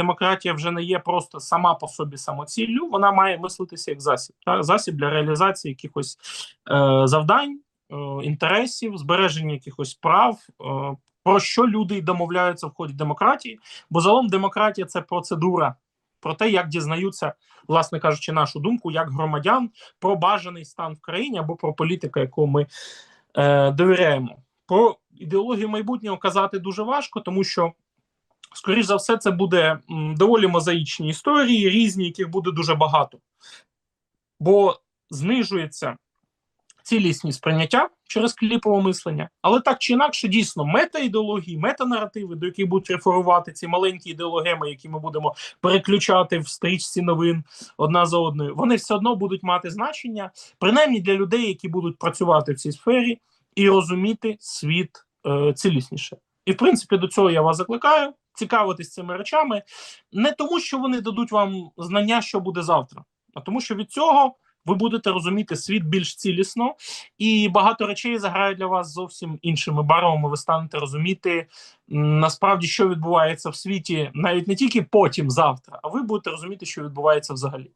демократія вже не є просто сама по собі самоціллю, вона має мислитися як засіб, та засіб для реалізації якихось е, завдань, е, інтересів, збереження якихось прав. Е, про що люди й домовляються в ході демократії? Бо загалом демократія це процедура про те, як дізнаються, власне кажучи, нашу думку як громадян про бажаний стан в країні або про політика, яку ми е, довіряємо. Про ідеологію майбутнього казати дуже важко, тому що, скоріш за все, це буде доволі мозаїчні історії, різні, яких буде дуже багато. Бо знижується цілісність сприйняття через кліпове мислення, але так чи інакше, дійсно, мета-ідеології, метанаративи, до яких будуть реферувати ці маленькі ідеологеми, які ми будемо переключати в стрічці новин одна за одною, вони все одно будуть мати значення, принаймні для людей, які будуть працювати в цій сфері і розуміти світ е, цілісніше. І в принципі до цього я вас закликаю цікавитись цими речами не тому, що вони дадуть вам знання, що буде завтра, а тому, що від цього ви будете розуміти світ більш цілісно, і багато речей заграють для вас зовсім іншими барвами. Ви станете розуміти насправді, що відбувається в світі, навіть не тільки потім, завтра, а ви будете розуміти, що відбувається взагалі.